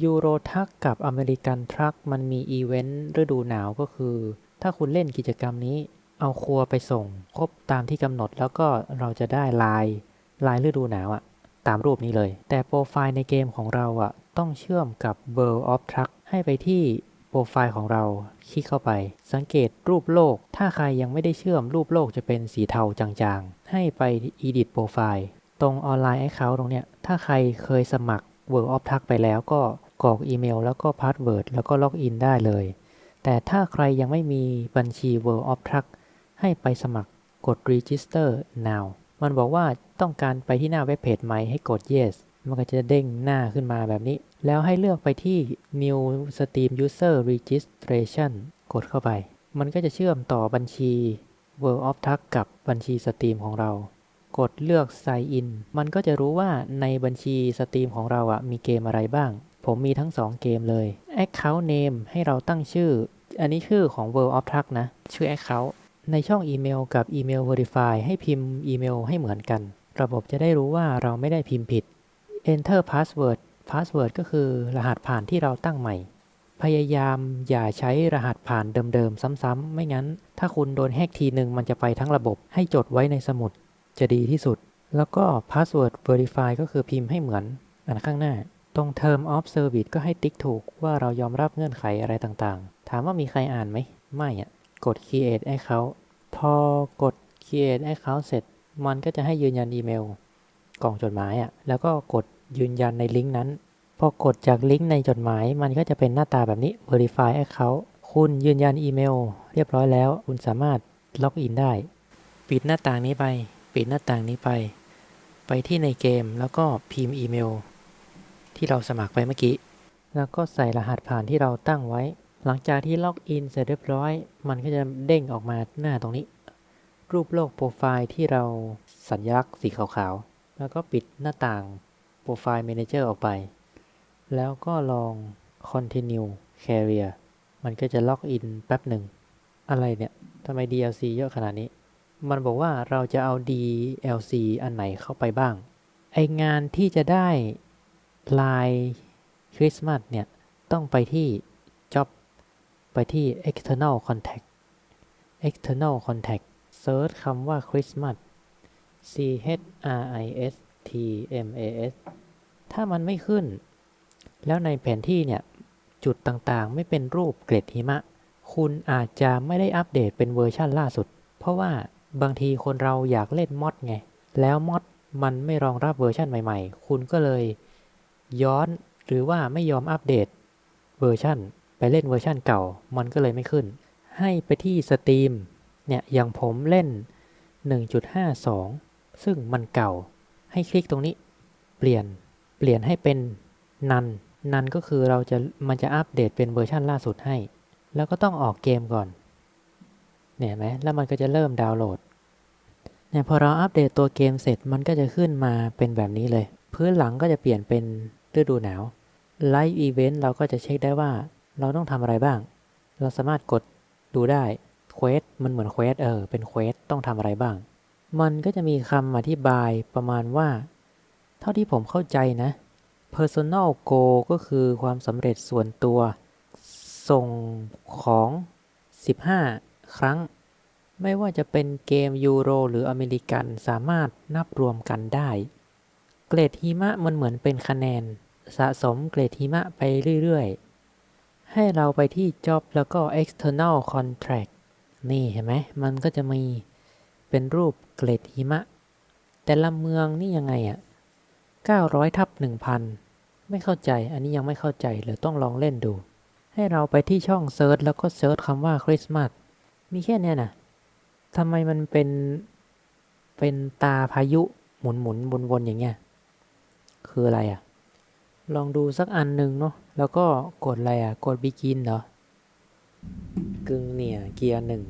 ยูโรทักกับอเมริกันทรัคมันมีอีเวนต์ฤดูหนาวก็คือ ถ้าคุณเล่นกิจกรรมนี้ เอาครัวไปส่ง ครบตามที่กำหนดแล้วก็เราจะได้ลายลายฤดูหนาวอะตามรูปนี้เลย แต่โปรไฟล์ในเกมของเราอะต้องเชื่อมกับ World of Truck ให้ไปที่โปรไฟล์ของเราคลิกเข้าไป สังเกตรูปโลก ถ้าใครยังไม่ได้เชื่อมรูปโลกจะเป็นสีเทาจางๆ ให้ไป Edit Profile ตรงออนไลน์ Account ตรงเนี้ยถ้าใครเคยสมัคร World of Truck ไปแล้วก็ กรอกอีเมล แล้วก็พาสเวิร์ดแล้วก็ล็อกอินได้เลย แต่ถ้าใครยังไม่มีบัญชี World of Truck ให้ไปสมัครกด Register now มันบอกว่าต้องการไปที่หน้าเว็บเพจไหมให้กด yes มันก็จะเด้งหน้าขึ้นมาแบบนี้ แล้วให้เลือกไปที่ new steam user registration กดเข้าไป มันก็จะเชื่อมต่อบัญชี World of Truck กับบัญชี Steam ของเรา กดเลือก sign in มันก็จะรู้ว่าในบัญชี Steam ของเราอะมีเกมอะไรบ้าง ผมมีทั้ง 2 เกมเลย Account name ให้เราตั้งชื่อ อันนี้ชื่อของ World of Truck นะ ชื่อ Account ในช่องอีเมลกับอีเมล Verify ให้พิมพ์อีเมลให้เหมือนกัน ระบบจะได้รู้ว่าเราไม่ได้พิมพ์ผิด Enter password password ก็คือรหัสผ่านที่เราตั้งใหม่ พยายามอย่าใช้รหัสผ่านเดิมๆ ซ้ำๆ ไม่งั้น ถ้าคุณโดนแฮกทีหนึ่งมันจะไปทั้งระบบ ให้จดไว้ในสมุด จะดีที่สุด แล้วก็ password verify ก็คือพิมพ์ให้เหมือนอันข้างหน้า ตรง term of service ก็ให้ติ๊กถูกว่าเรายอมรับเงื่อนไขอะไรต่างๆ ถามว่ามีใครอ่านไหม ไม่อะกด create account พอกด create account เสร็จ มันก็จะให้ยืนยันอีเมล กล่องจดหมายอะแล้วก็กดยืนยันในลิงก์นั้น พอกดจากลิงก์ในจดหมาย มันก็จะเป็นหน้าตาแบบนี้ verify account คุณยืนยันอีเมล เรียบร้อยแล้ว คุณสามารถล็อกอินได้ ปิดหน้าต่างนี้ไป ปิดหน้าต่างนี้ไป ไปที่ในเกมแล้วก็พิมพ์อีเมล ที่เราสมัครไปเมื่อกี้ แล้วก็ใส่รหัสผ่านที่เราตั้งไว้ หลังจากที่ล็อกอินเสร็จเรียบร้อย มันก็จะเด้งออกมาหน้าตรงนี้ รูปโลกโปรไฟล์ที่เราสัญลักษณ์สีขาวๆ แล้วก็ปิดหน้าต่างโปรไฟล์ Manager ออกไป แล้วก็ลอง Continue Career มันก็จะล็อกอินแป๊บหนึ่ง อะไรเนี่ยทำไม DLC เยอะขนาดนี้ มันบอกว่าเราจะเอา DLC อันไหนเข้าไปบ้าง ไองานที่จะได้ ลายคริสต์มาสเนี่ย ต้องไปที่ Job ไปที่ External Contact External Contact Search คำว่า Christmas C H R I S T M A S ถ้ามันไม่ขึ้น แล้วในแผนที่เนี่ย จุดต่างๆ ไม่เป็นรูปเกล็ดหิมะ คุณอาจจะไม่ได้อัปเดตเป็นเวอร์ชั่นล่าสุด เพราะว่าบางทีคนเราอยากเล่นมอดไง แล้วมอดมันไม่รองรับเวอร์ชันใหม่ๆ คุณก็เลย ย้อนหรือว่าไม่ยอมอัปเดตเวอร์ชันไปเล่นเวอร์ชันเก่า มันก็เลยไม่ขึ้น ให้ไปที่ Steam เนี่ยอย่างผมเล่น 1.52 ซึ่งมันเก่า ให้คลิกตรงนี้ เปลี่ยนเปลี่ยนให้เป็นนันนันก็คือเราจะมันจะอัปเดตเป็นเวอร์ชันล่าสุดให้ แล้วก็ต้องออกเกมก่อนเนี่ยไหมแล้วมันก็จะเริ่มดาวน์โหลดเนี่ยพอเราอัปเดตตัวเกมเสร็จมันก็จะขึ้นมาเป็นแบบนี้เลย พื้นหลังก็จะเปลี่ยนเป็น ฤดูหนาวไลฟ์อีเวนต์เราก็จะเช็คได้ว่า เราต้องทำอะไรบ้าง เราสามารถกดดูได้เควสมันเหมือนเควสเออ เป็นเควสต้องทำอะไรบ้าง มันก็จะมีคำอธิบายประมาณว่า เท่าที่ผมเข้าใจนะ personal goal ก็คือความสำเร็จส่วนตัว ส่งของ 15 ครั้ง ไม่ว่าจะเป็นเกมยูโรหรืออเมริกันสามารถนับรวมกันได้ เกรดหิมะมันเหมือนเป็นคะแนน สะสมเกรดหิมะไปเรื่อยๆ ให้เราไปที่ Job แล้วก็ External Contract นี่เห็นไหม มันก็จะมีเป็นรูปเกรดหิมะ แต่ละเมืองนี่ยังไงอะ900ทับ1,000 ไม่เข้าใจ อันนี้ยังไม่เข้าใจเลยต้องลองเล่นดู ให้เราไปที่ช่องเซิร์ชแล้วก็เซิร์ชคำว่าคริสต์มาส มีแค่เนี้ยนะทำไมมันเป็น เป็นตาพายุหมุนหมุนวนๆอย่างเงี้ย คืออะไรอะลองดูสักอันหนึ่งเนาะแล้วก็กดอะไรอะ กด begin เหรอกึ่งเนี่ย เกียร์หนึ่ง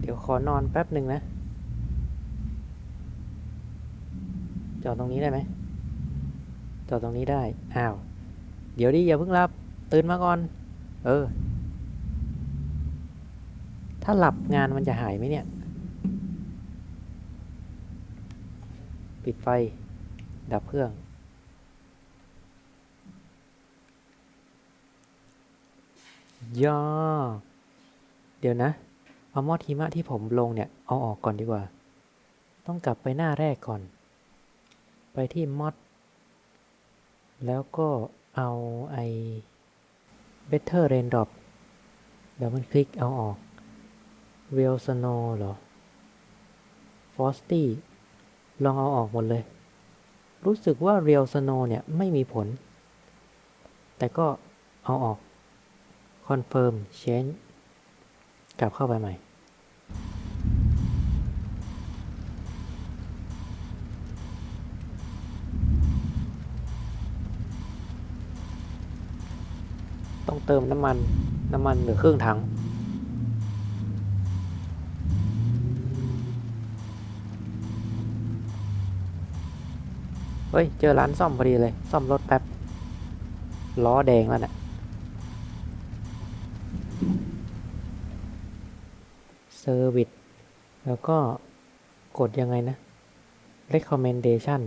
เดี๋ยวขอนอนแป๊บหนึ่งนะ จอดตรงนี้ได้ไหมจอดตรงนี้ได้ อ้าว เดี๋ยวดิอย่าเพิ่งหลับ ตื่นมาก่อน เออ ถ้าหลับงานมันจะหายไหมเนี่ย ปิดไฟ ดับเครื่อง ย่อ เดี๋ยวนะ เอามอดทีมะที่ผมลงเนี่ย เอาออกก่อนดีกว่า ต้องกลับไปหน้าแรกก่อน ไปที่มอด แล้วก็เอาไอ้ Better Raindrop เดี๋มันคลิกเอาออก Real Snow เหรอ Frosty ลองเอาออกหมดเลย รู้สึกว่า Real Snow เนี่ยไม่มีผล แต่ก็เอาออก Confirm Change กลับเข้าไปใหม่ ต้องเติมน้ำมัน น้ำมันเหลือครึ่งถัง เฮ้ย เจอร้านซ่อมพอดีเลย ซ่อมรถแป๊บ ล้อแดงแล้วนะ่ะเซอร์วิสแล้วก็กดยังไงนะ recommendation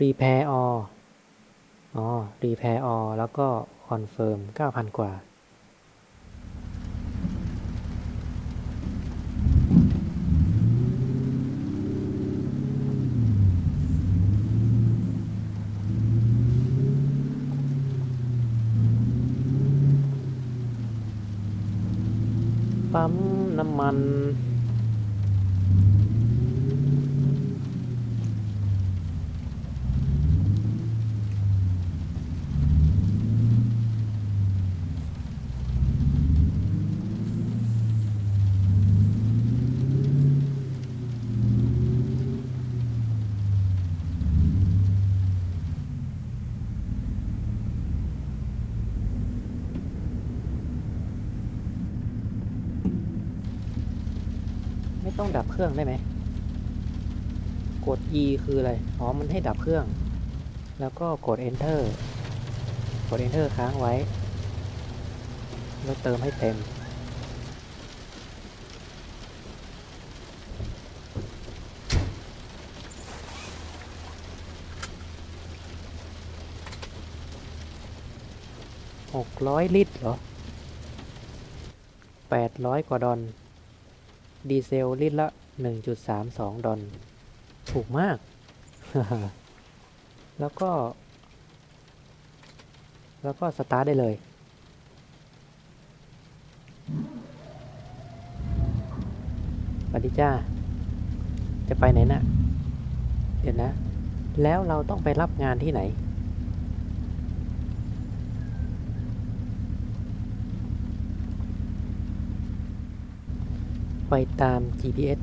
repair all อ๋อ repair all แล้วก็ confirm 9,000 กว่า ปั๊มน้ำมัน ไม่ต้องดับเครื่องได้ไหม กด E คืออะไร อ๋อ มันให้ดับเครื่อง แล้วก็กด Enter กด Enter ค้างไว้ แล้วเติมให้เต็ม หกร้อยลิตรเหรอแปดร้อยกว่าดอล ดีเซลลิตรละ 1.32 ดอลถูกมาก แล้วก็ แล้วก็สตาร์ทได้เลยสวัสดีจ้า จะไปไหนนะ่ะ เดี๋ยวนะ แล้วเราต้องไปรับงานที่ไหน ไปตาม GPS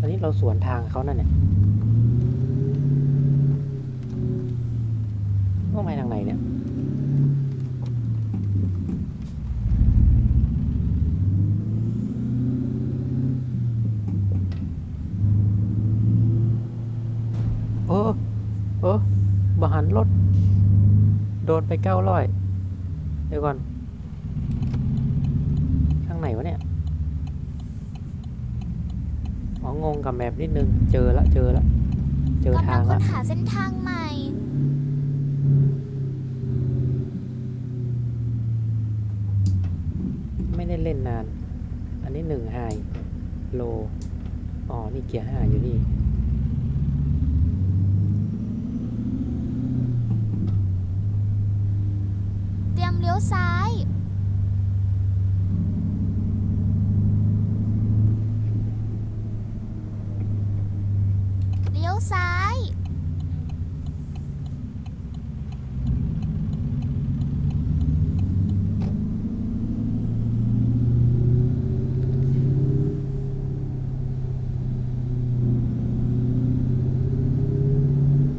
อันนี้เราสวนทางเขานั่นเนี่ยต้องไปทางไหนเนี่ย โอ้โอ้บหันรถ โดนไปเก้าร้อยเดี๋ยวก่อนทางไหนวะเนี่ยอ๋องงกับแมปนิดนึง เจอละเจอละ เจอกำทาลังงค้ละนหาเส้นทางใหม่ ไม่ได้เล่นนาน อันนี้หนึ่งไฮโล อ๋อ นี่เกียร์ห้าอยู่นี่ เตรียมเลี้ยวซ้าย เลี้ยวซ้าย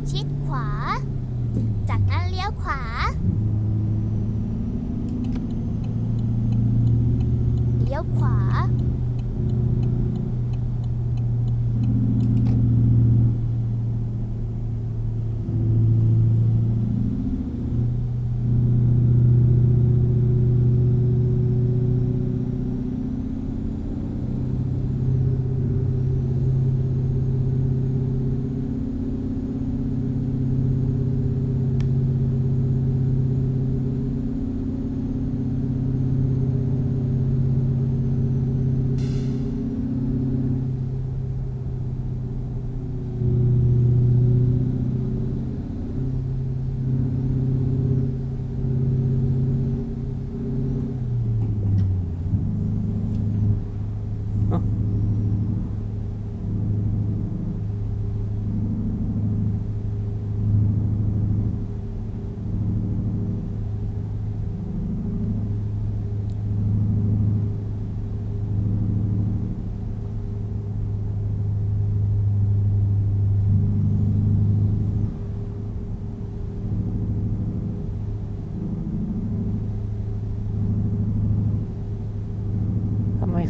ชิดขวา จากนั้นเลี้ยวขวา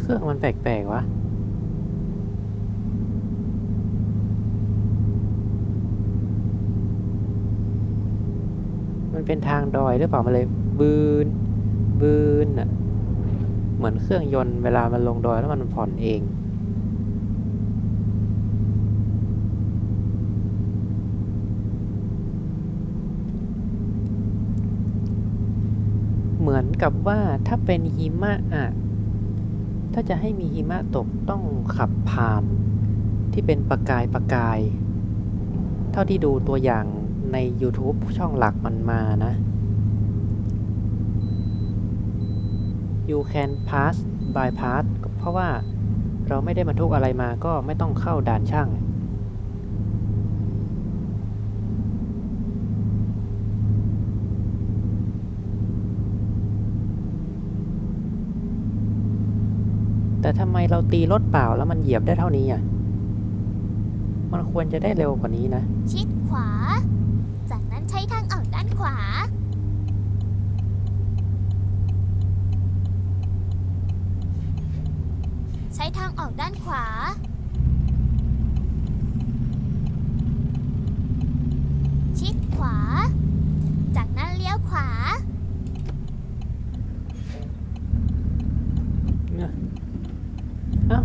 รื่อง มันแปลกๆวะมันเป็นทางดอยหรือเปล่ามันเลยบืนบืนอะเหมือนเครื่องยนต์เวลามันลงดอยแล้วมันผ่อนเอง เหมือนกับว่าถ้าเป็นหิมะอะ ถ้าจะให้มีหิมะตกต้องขับผ่าน ที่เป็นประกายประกาย เท่าที่ดูตัวอย่างใน YouTube ช่องหลักมันมานะ you can pass bypass เพราะว่าเราไม่ได้บรรทุกอะไรมาก็ไม่ต้องเข้าด่านช่าง แต่ทำไมเราตีรถเปล่าแล้วมันเหยียบได้เท่านี้อะ มันควรจะได้เร็วกว่านี้นะ ชิดขวา จากนั้นใช้ทางออกด้านขวา ใช้ทางออกด้านขวา ชิดขวา จากนั้นเลี้ยวขวา เอ้า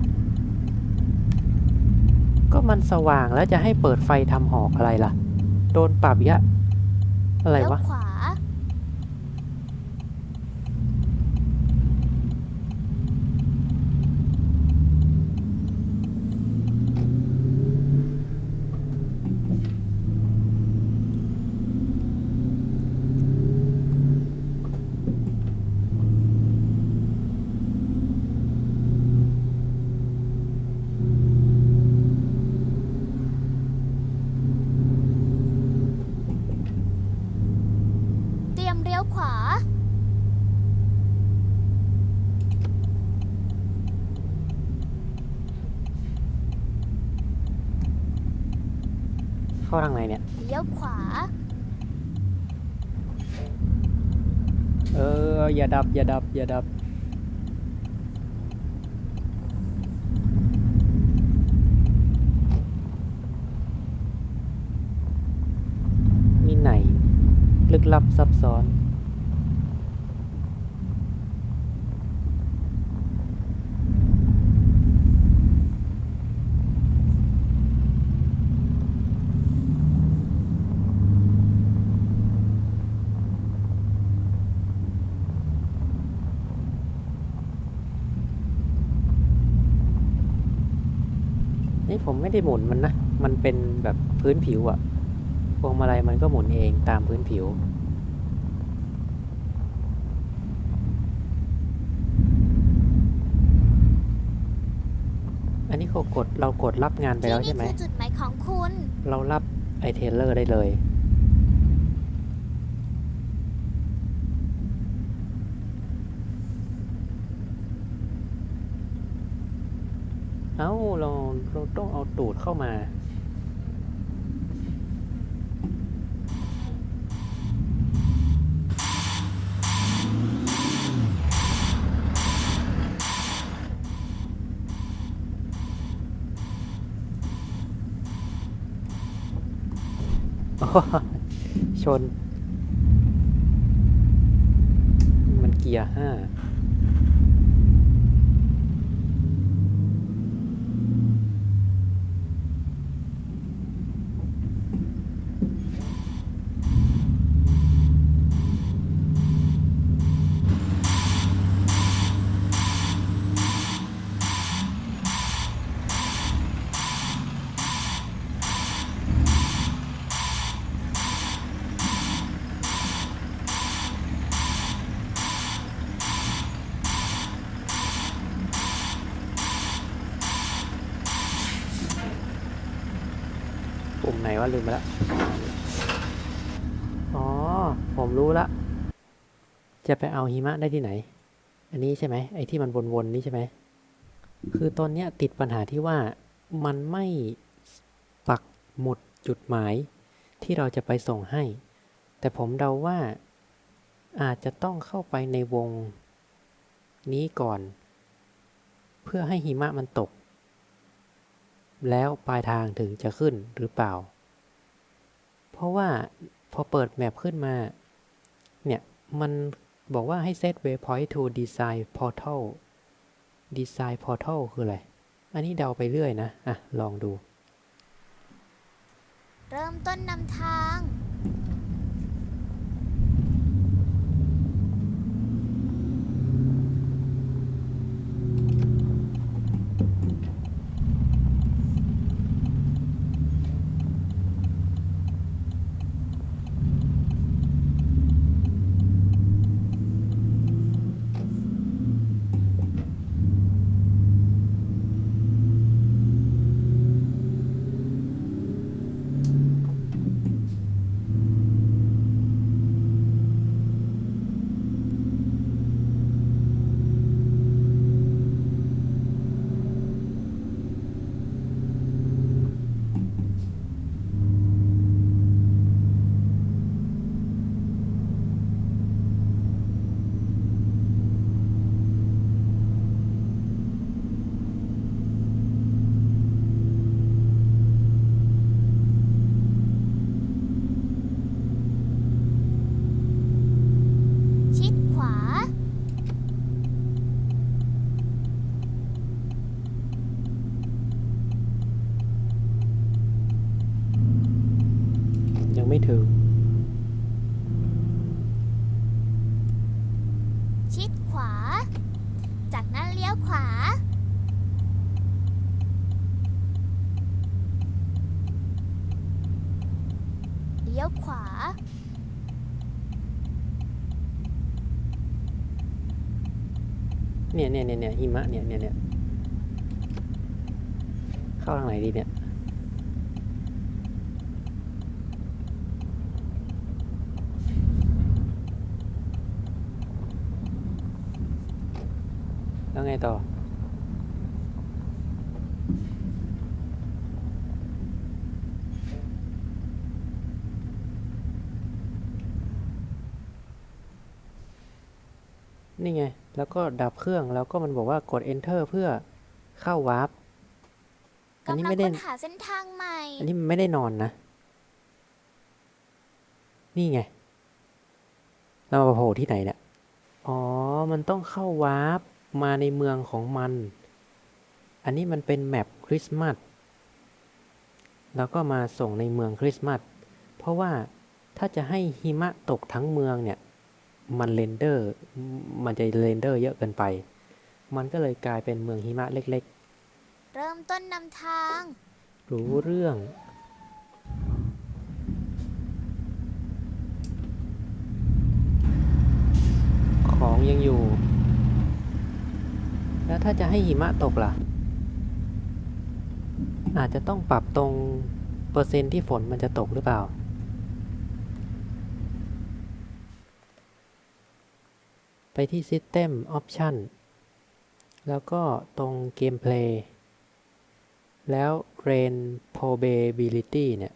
ก็มันส ว่างแล้วจะให้เปิดไฟทำหอกอะไรล่ะ โดนปรับยะ อะไรเลี้ยวะขวา เตรียมเลี้ยวขวา เข้าทางไหนเนี่ย เลี้ยวขวา เอออย่าดับ อย่าดับ อย่าดับ มีไหน ลึกลับซับซ้อน ผมไม่ได้หมุนมันนะ มันเป็นแบบพื้นผิวอะพวงมาลัยมันก็หมุนเองตามพื้นผิว อันนี้เขากดเรากดรับงานไปที่แล้วนี่ใช่ไหมคือจุดหมายของคุณ เรารับไอเทเลอร์ได้เลย เอาเราเราต้องเอาตูดเข้ามาโอ้โหชน มันเกียร์ห้า วะลืมไปละอ๋อ ผมรู้ละ จะไปเอาหิมะได้ที่ไหน อันนี้ใช่ไหมไอ้ที่มันวนๆนี่ใช่ไหม คือตอนเนี้ยติดปัญหาที่ว่ามันไม่ปักหมุดจุดหมายที่เราจะไปส่งให้ แต่ผมเดาว่าอาจจะต้องเข้าไปในวงนี้ก่อน เพื่อให้หิมะมันตก แล้วปลายทางถึงจะขึ้นหรือเปล่า ราะว่าพอเปิดแมปขึ้นมา เนี่ย มันบอกว่าให้ set waypoint to design portal design portal คืออะไร อันนี้เดาไปเรื่อยนะ อะ ลองดู เริ่มต้นนำทาง ชิดขวา ยังไม่ถึง ชิดขวา จากนั้นเลี้ยวขวา เลี้ยวขวา เนี่ยเนี่ยเนี่ยหิมะเนี่ยเนี่ยเนี่ยเข้าทางไหนดีเนี่ยแล้วไงต่อ นี่ไง แล้วก็ดับเครื่อง แล้วก็มันบอกว่ากด enter เพื่อเข้าวาร์ป อันนี้กำลังไม่ได้ ค้นหาเส้นทางใหม่ อันนี้มันไม่ได้นอนนะ นี่ไง เรามาโผล่ที่ไหนเนี่ย อ๋อ มันต้องเข้าวาร์ปมาในเมืองของมัน อันนี้มันเป็นแมปคริสต์มาส แล้วก็มาส่งในเมืองคริสต์มาส เพราะว่าถ้าจะให้หิมะตกทั้งเมืองเนี่ย มันเรนเดอร์ มันจะเรนเดอร์เยอะเกินไป มันก็เลยกลายเป็นเมืองหิมะเล็กเริ่มต้นนำทางๆรู้เรื่อง ของยังอยู่ แล้วถ้าจะให้หิมะตกล่ะ อาจจะต้องปรับตรงเปอร์เซ็นต์ที่ฝนมันจะตกหรือเปล่า ไปที่ System Option แล้วก็ตรง Gameplay แล้ว Rain Probability เนี่ย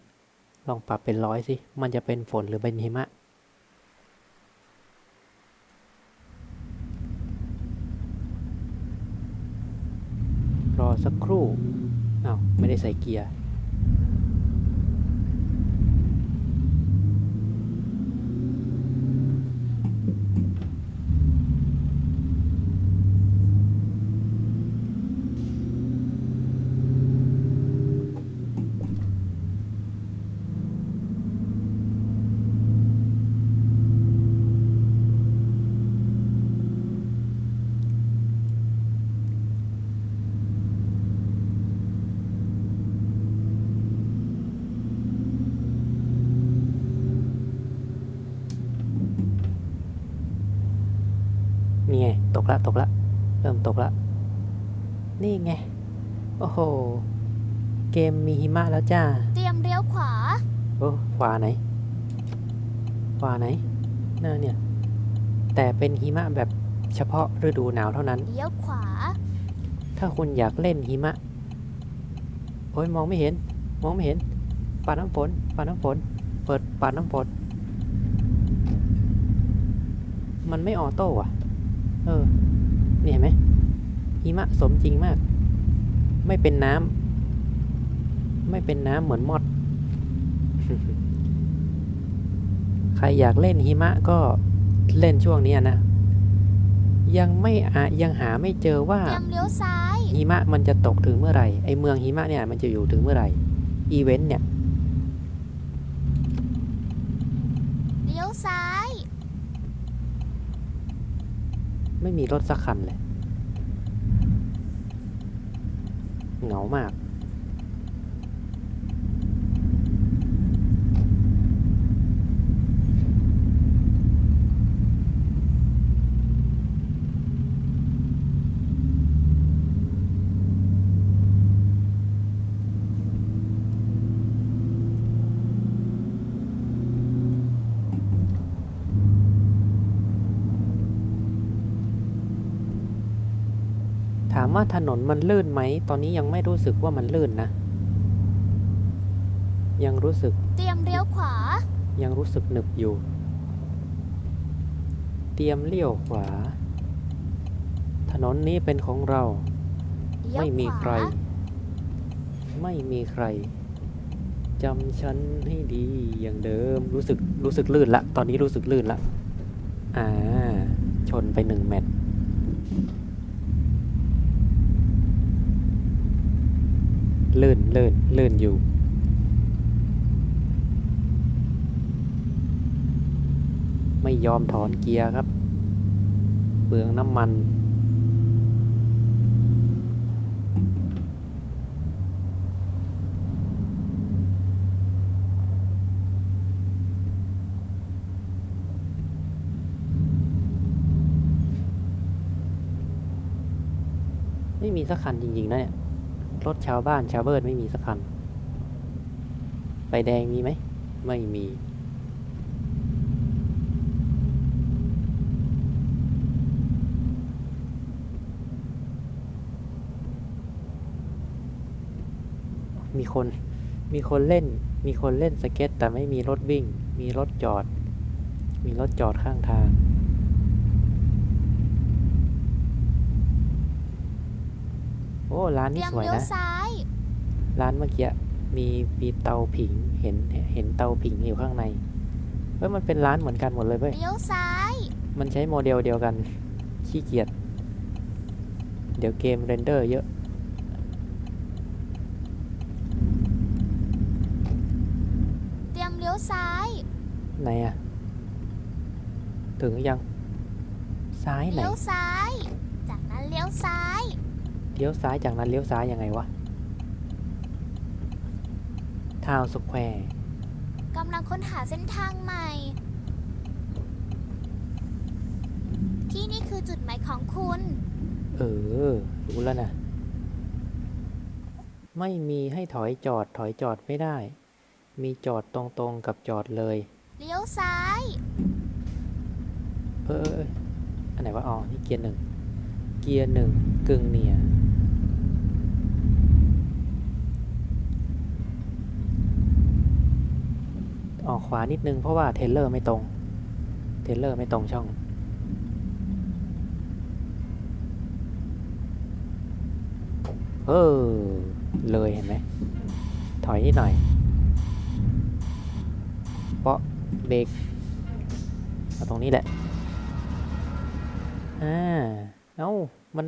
ลองปรับเป็นร้อยสิ มันจะเป็นฝนหรือเป็นหิมะ รอสักครู่อ้าวไม่ได้ใส่เกียร์ นี่ไง ตกละ ตกละ เริ่มตกละ นี่ไง โอ้โห เกมมีหิมะแล้วจ้า เตรียมเลี้ยวขวา โอ้ขวาไหน ขวาไหนน่าเนี่ย แต่เป็นหิมะแบบเฉพาะฤดูหนาวเท่านั้น เลี้ยวขวา ถ้าคุณอยากเล่นหิมะ โอ้ยมองไม่เห็น มองไม่เห็นปาดน้ำฝนปาดน้ำฝน เปิดปาดน้ำฝน มันไม่ออโต้อะเออ นี่เห็นไหมหิหิมะสมจริงมาก ไม่เป็นน้ำ ไม่เป็นน้ำเหมือนมอด ใครอยากเล่นหิมะก็เล่นช่วงเนี้ยนะ ยังไม่อะยังหาไม่เจอว่าเตรียมเลี้ยวซ้าย หิมะมันจะตกถึงเมื่อไหร่ ไอเมืองหิมะเนี่ยมันจะอยู่ถึงเมื่อไหร่ อีเวนต์เนี่ย เลี้ยวซ้าย ไม่มีรถสักคันเลย เหงามาก ถาม ว่าถนนมันลื่นไหม ตอนนี้ยังไม่รู้สึกว่ามันลื่นนะ ยังรู้สึก เตรียมเลี้ยวขวา ยังรู้สึกหนึบอยู่ เตรียมเลี้ยวขวา ถนนนี้เป็นของเราเลี้ยวไม่มีขวาใคร ไม่มีใครจำฉันให้ดีอย่างเดิม รู้สึกรู้สึกลื่นละ ตอนนี้รู้สึกลื่นละ อ่า ชนไปหนึ่งเม็ด ลื่นลื่นลื่นอยู่ ไม่ยอมถอนเกียร์ครับ เปลืองน้ำมัน ไม่มีสักคันจริงๆนะเนี่ย รถชาวบ้านชาวเบิร์ดไม่มีสักคันไฟแดงมีไหม ไม่มี มีคน มีคนเล่น มีคนเล่นสเก็ต แต่ไม่มีรถวิ่ง มีรถจอด มีรถจอดข้างทาง อ้ร้านเตนี้รียมสวยเลี้ยวนะ ซ้ายร้านเมื่อกี้มีมีเตาผิงเห็นเห็นเตาผิงอยู่ข้างในเฮ้ยมันเป็นร้านเหมือนกันหมดเลยเว้ย เลี้ยวซ้าย มันใช้โมเดลเดียวกัน ขี้เกียจ เดี๋ยวเกมเรนเดอร์เยอะ เตรียมเลี้ยวซ้าย ไหนอะถึงยัง ซ้ายไหน เลี้ยวซ้าย จากนั้นเลี้ยวซ้าย เลี้ยวซ้ายจากนั้นเลี้ยวซ้ายยังไงวะทาวสแควร์กำลังค้นหาเส้นทางใหม่ ที่นี่คือจุดหมายของคุณ เออ รู้แล้วนะ ไม่มีให้ถอยจอดถอยจอดไม่ได้ มีจอดตรงๆกับจอดเลย เลี้ยวซ้าย เออเออเอออันไหนวะอ๋อนี่เกียร์หนึ่ง เกียร์หนึ่งกึ่งเนียร์ ออกขวานิดนึงเพราะว่าเทเลอร์ไม่ตรง เทเลอร์ไม่ตรงช่อง เออ เลยเห็นไหม ถอยนิดหน่อย เพราะเบรกเอาตรงนี้แหละ อ่า เอ้า มัน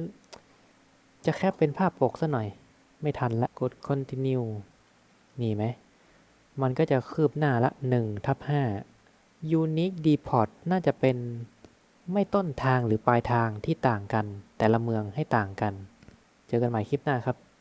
จะแคปเป็นภาพปกซะหน่อย ไม่ทันละ กด continue นี่ไหม มันก็จะคืบหน้าละ1ทับ5 unique deport น่าจะเป็นไม่ต้นทางหรือปลายทางที่ต่างกัน แต่ละเมืองให้ต่างกัน เจอกันใหม่คลิปหน้าครับ